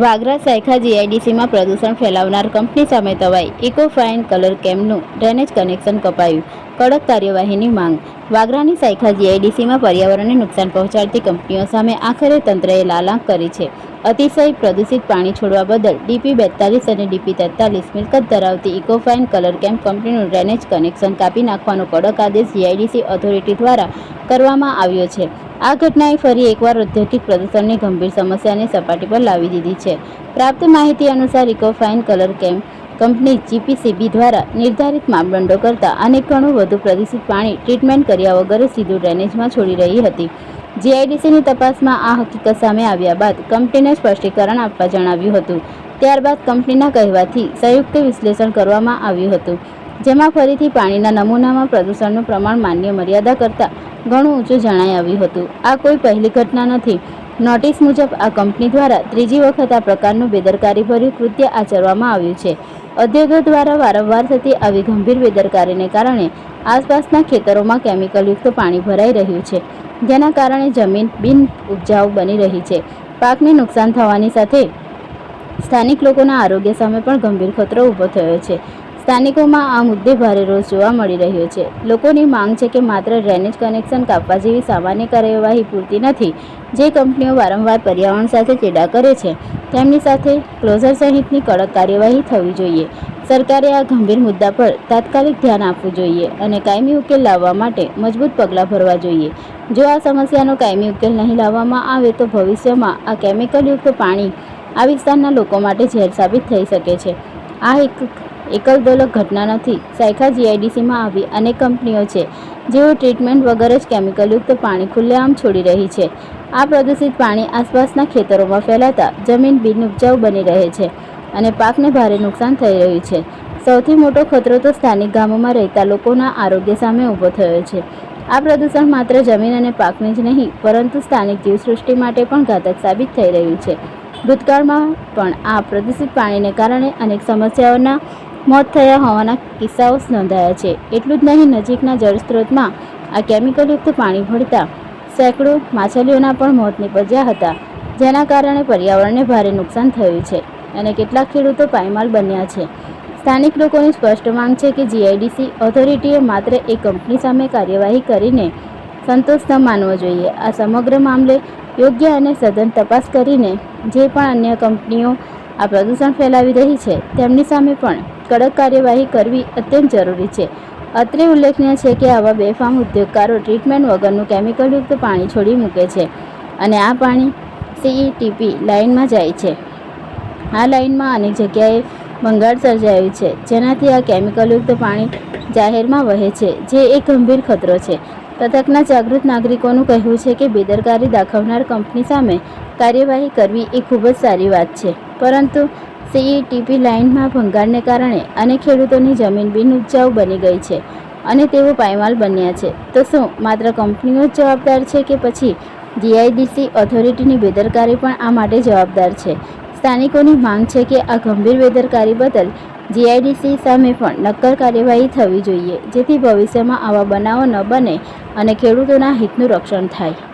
વાગરા સાયખા જીઆઈડીસીમાં પ્રદૂષણ ફેલાવનાર કંપની સામે તવાઈ. ઇકો ફાઇન કલર કેમનું ડ્રેનેજ કનેક્શન કપાયું. કડક કાર્યવાહીની માંગ. વાગરાની સાયખા જીઆઈડીસીમાં પર્યાવરણને નુકસાન પહોંચાડતી કંપનીઓ સામે આખરે તંત્રએ લાલાંક કરી છે. અતિશય પ્રદૂષિત પાણી છોડવા બદલ ડીપી બેતાલીસ અને ડીપી તેતાલીસ મિલકત ધરાવતી ઇકોફાઇન કલર કેમ્પ કંપનીનું ડ્રેનેજ કનેક્શન કાપી નાખવાનો કડક આદેશ જીઆઈડીસી ઓથોરિટી દ્વારા કરવામાં આવ્યો છે. આ ઘટનાએ ફરી એકવાર ઔદ્યોગિક પ્રદૂષણની ગંભીર સમસ્યાને સપાટી પર લાવી દીધી છે. પ્રાપ્ત માહિતી અનુસાર ઇકોફાઇન કલર કેમ્પ કંપની જીપીસીબી દ્વારા નિર્ધારિત માપદંડો કરતાં અનેક ઘણું વધુ પ્રદૂષિત પાણી ટ્રીટમેન્ટ કર્યા વગર સીધું ડ્રેનેજમાં છોડી રહી હતી. જીઆઈડીસીની તપાસમાં આ હકીકત સામે આવ્યા બાદ કંપનીને સ્પષ્ટીકરણ આપવા જણાવ્યું હતું. ત્યારબાદ કંપનીના કહેવાથી સંયુક્ત વિશ્લેષણ કરવામાં આવ્યું હતું. જેમાં ફરીથી પાણીના નમૂનામાં પ્રદૂષણનું પ્રમાણ માન્ય મર્યાદા કરતાં ઘણું ઊંચું જણાઈ આવ્યું હતું. આ કોઈ પહેલી ઘટના નથી. નોટિસ મુજબ આ કંપની દ્વારા ત્રીજી વખત આ પ્રકારનું બેદરકારીભર્યું કૃત્ય આચરવામાં આવ્યું છે. ઉદ્યોગો દ્વારા વારંવાર થતી આવી ગંભીર બેદરકારીને કારણે આસપાસના ખેતરોમાં કેમિકલયુક્ત પાણી ભરાઈ રહ્યું છે. જેના કારણે જમીન બિન ઉપજાઉ બની રહી છે. પાકને નુકસાન થવાની સાથે સ્થાનિક લોકોના આરોગ્ય સામે પણ ગંભીર ખતરો ઊભો થયો છે. સ્થાનિકોમાં આ મુદ્દે ભારે રોષ જોવા મળી રહ્યો છે. લોકોની માંગ છે કે માત્ર ડ્રેનેજ કનેક્શન કાપવા જેવી સામાન્ય કાર્યવાહી પૂરતી નથી, જે કંપનીઓ વારંવાર પર્યાવરણ સાથે ચેડા કરે છે. તેમની સાથે ક્લોઝર સહિતની કડક કાર્યવાહી થવી જોઈએ. સરકારે આ ગંભીર મુદ્દા પર તાત્કાલિક ધ્યાન આપવું જોઈએ અને કાયમી ઉકેલ લાવવા માટે મજબૂત પગલાં ભરવા જોઈએ. જો આ સમસ્યાનો કાયમી ઉકેલ નહીં લાવવામાં આવે તો ભવિષ્યમાં આ કેમિકલયુક્ત પાણી આ વિસ્તારના લોકો માટે ઝેર સાબિત થઈ શકે છે. આ એક એકલ દોલક ઘટના નથી. સાયખા જીઆઈડીસીમાં આવી અનેક કંપનીઓ છે, જેઓ ટ્રીટમેન્ટ વગર જ કેમિકલયુક્ત પાણી ખુલ્લેઆમ છોડી રહી છે. આ પ્રદૂષિત પાણી આસપાસના ખેતરોમાં ફેલાતા જમીન બિનઉપજાઉ બની રહે છે અને પાકને ભારે નુકસાન થઈ રહ્યું છે. સૌથી મોટો ખતરો તો સ્થાનિક ગામોમાં રહેતા લોકોના આરોગ્ય સામે ઊભો થયો છે. આ પ્રદૂષણ માત્ર જમીન અને પાકને જ નહીં, પરંતુ સ્થાનિક જીવસૃષ્ટિ માટે પણ ઘાતક સાબિત થઈ રહ્યું છે. ભૂતકાળમાં પણ આ પ્રદૂષિત પાણીને કારણે અનેક સમસ્યાઓના મોત થયા હોવાના કિસ્સાઓ નોંધાયા છે. એટલું જ નહીં, નજીકના જળસ્ત્રોતમાં આ કેમિકલયુક્ત પાણી ભળતા સેંકડો માછલીઓના પણ મોત નીપજ્યા હતા, જેના કારણે પર્યાવરણને ભારે નુકસાન થયું છે અને કેટલાક ખેડૂતો પાયમાલ બન્યા છે. સ્થાનિક લોકોની સ્પષ્ટ માંગ છે કે જીઆઈડીસી ઓથોરિટીએ માત્ર એક કંપની સામે કાર્યવાહી કરીને સંતોષ ન માનવો જોઈએ. આ સમગ્ર મામલે યોગ્ય અને સઘન તપાસ કરીને જે પણ અન્ય કંપનીઓ આ પ્રદૂષણ ફેલાવી રહી છે. તેમની સામે પણ કડક કાર્યવાહી કરવી અત્યંત જરૂરી છે. અત્રે ઉલ્લેખનીય છે કે આવા બેફામ ઉદ્યોગકારો ટ્રીટમેન્ટ વગરનું કેમિકલયુક્ત પાણી છોડી મૂકે છે અને આ પાણી સીઈટીપી લાઇનમાં જાય છે. આ લાઇનમાં અનેક જગ્યાએ ભંગાણ સર્જાયું છે. જેનાથી આ કેમિકલયુક્ત પાણી જાહેરમાં વહે છે, જે એક ગંભીર ખતરો છે. પથકના જાગૃત નાગરિકોનું કહેવું છે કે બેદરકારી દાખવનાર કંપની સામે કાર્યવાહી કરવી એ ખૂબ જ સારી વાત છે. પરંતુ સીઈટીપી લાઇનમાં ભંગાણને કારણે અનેક ખેડૂતોની જમીન બિનઉપજાઉ બની ગઈ છે અને તેઓ પાયમાલ બન્યા છે. તો શું માત્ર કંપનીઓ જ જવાબદાર છે કે પછી જીઆઈડીસી ઓથોરિટીની બેદરકારી પણ આ માટે જવાબદાર છે? સ્થાનિકોની માંગ છે કે આ ગંભીર બેદરકારી બદલ જીઆઈડીસી સામે પણ નક્કર કાર્યવાહી થવી જોઈએ, જેથી ભવિષ્યમાં આવા બનાવો ન બને અને ખેડૂતોના હિતનું રક્ષણ થાય.